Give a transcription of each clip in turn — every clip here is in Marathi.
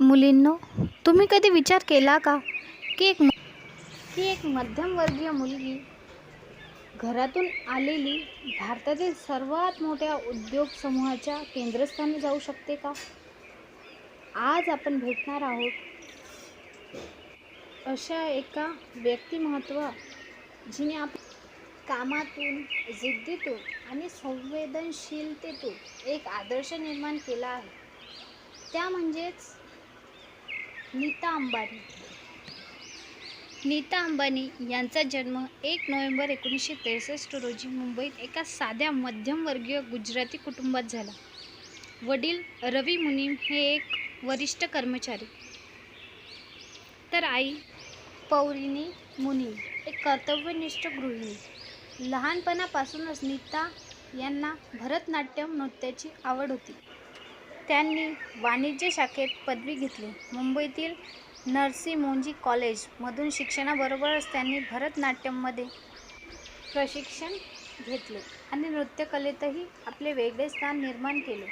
मुलींनो तुम्ही कधी विचार केला का की एक की एक मध्यमवर्गीय मुलगी घरातून आलेली भारतातील सर्वात मोठ्या उद्योग समूहाच्या केंद्रस्थानी जाऊ शकते का? आज आपण भेटणार आहोत अशा एका व्यक्तिमत्व जिने आप कामातून जिद्दीतून आणि संवेदनशीलतेतून एक आदर्श निर्माण केला आहे. त्या म्हणजेच नीता अंबानी. नीता अंबानी यांचा जन्म एक नोव्हेंबर एकोणीसशे त्रेसष्ट रोजी मुंबईत एका साध्या मध्यमवर्गीय गुजराती कुटुंबात झाला. वडील रवी मुनीम हे एक वरिष्ठ कर्मचारी. तर आई पौरिणी मुनीम एक कर्तव्यनिष्ठ गृहिणी. लहानपणापासूनच नीता यांना भरतनाट्यम नृत्याची आवड होती. त्यांनी वाणिज्य शाखेत पदवी घेतली. मुंबईतील नरसी मोंजी कॉलेजमधून शिक्षणाबरोबरच त्यांनी भरतनाट्यममध्ये प्रशिक्षण घेतले आणि नृत्यकलेतही आपले वेगळे स्थान निर्माण केले.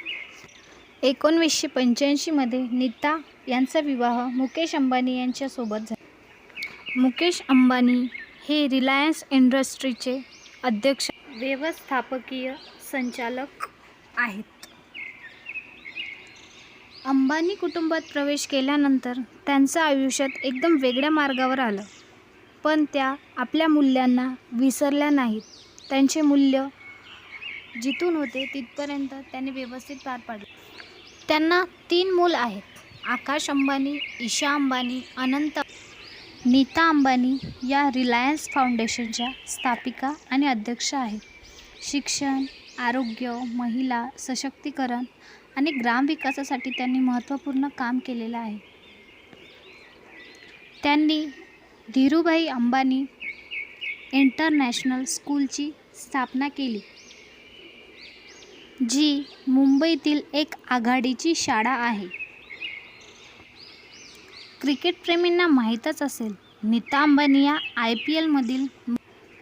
एकोणवीसशे पंच्याऐंशीमध्ये नीता यांचा विवाह मुकेश अंबानी यांच्यासोबत झाला. मुकेश अंबानी हे रिलायन्स इंडस्ट्रीचे अध्यक्ष व्यवस्थापकीय संचालक आहेत. अंबानी कुटुंबात प्रवेश केल्यानंतर त्यांचं आयुष्यात एकदम वेगळ्या मार्गावर आलं. पण त्या आपल्या मूल्यांना विसरल्या नाहीत. त्यांचे मूल्य जिथून होते तिथपर्यंत त्यांनी व्यवस्थित पार पाडले. त्यांना तीन मूल आहेत. आकाश अंबानी ईशा अंबानी अनंत नीता अंबानी या रिलायन्स फाउंडेशनच्या स्थापिका आणि अध्यक्ष आहेत. शिक्षण आरोग्य महिला सशक्तीकरण आणि ग्रामविकासासाठी त्यांनी महत्त्वपूर्ण काम केलेलं आहे. त्यांनी धीरूभाई अंबानी इंटरनॅशनल स्कूलची स्थापना केली जी मुंबईतील एक आघाडीची शाळा आहे. क्रिकेटप्रेमींना माहीतच असेल नीता अंबानी या आय पी एलमधील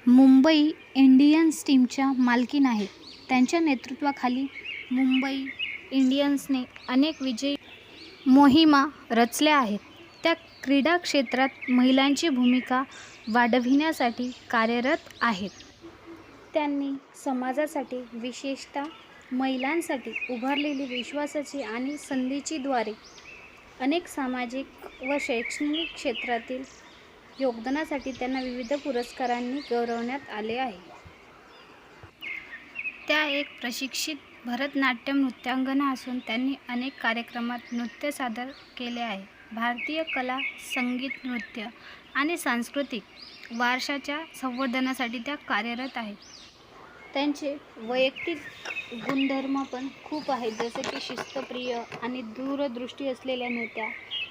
मुंबई इंडियन्स टीमच्या मालकीन आहेत. त्यांच्या नेतृत्वाखाली मुंबई इंडियन्सने अनेक विजयी मोहिमा रचल्या आहेत. त्या क्रीडा क्षेत्रात महिलांची भूमिका वाढविण्यासाठी कार्यरत आहेत. त्यांनी समाजासाठी विशेषतः महिलांसाठी उभारलेली विश्वासाची आणि संधीची द्वारे अनेक सामाजिक व शैक्षणिक क्षेत्रातील योगदानासाठी त्यांना विविध पुरस्कारांनी गौरवण्यात आले आहे. त्या एक प्रशिक्षित भरतनाट्यम नृत्यांगना असून त्यांनी अनेक कार्यक्रमात नृत्य सादर केले आहे. भारतीय कला संगीत नृत्य आणि सांस्कृतिक वारशाच्या संवर्धनासाठी त्या कार्यरत आहेत. त्यांचे वैयक्तिक गुणधर्म पण खूप आहेत. जसे की शिस्तप्रिय आणि दूरदृष्टी असलेल्या नेत्या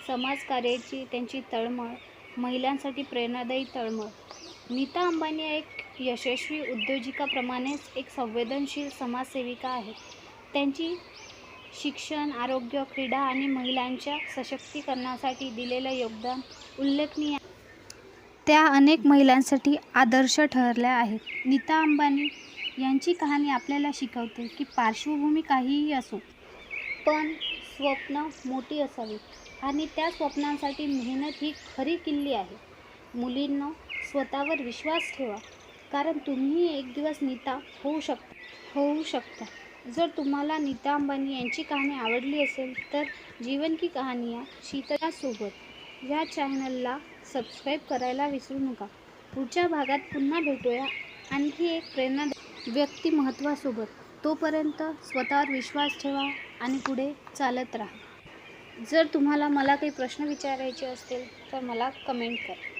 समाजकार्याची त्यांची तळमळ महिलांसाठी प्रेरणादायी तळमळ. नीता अंबानी एक यशस्वी उद्योजिकाप्रमाणेच एक संवेदनशील समाजसेविका आहेत. त्यांची शिक्षण आरोग्य क्रीडा आणि महिलांच्या सशक्तीकरणासाठी दिलेलं योगदान उल्लेखनीय त्या अनेक महिलांसाठी आदर्श ठरल्या आहेत. नीता अंबानी यांची कहाणी आपल्याला शिकवते की पार्श्वभूमी काहीही असो पण स्वप्न मोठी असावी आणि त्या स्वप्नांसाठी मेहनत ही खरी किल्ली आहे. मुलींना स्वतःवर विश्वास ठेवा. कारण तुम्ही एक दिवस नीता होऊ शक होऊ शकता. जर तुम्हाला नीता अंबानी यांची कहाणी आवडली असेल तर जीवन की कहाणी या शीतलासोबत या चॅनलला सबस्क्राईब करायला विसरू नका. पुढच्या भागात पुन्हा भेटूया. आणखी एक प्रेरणा व्यक्तिमहत्वासोबत तोपर्यंत स्वतःवर विश्वास ठेवा आणि पुढे चालत राहा. जर तुम्हाला मला काही प्रश्न विचारायचे असतील तर मला कमेंट करा.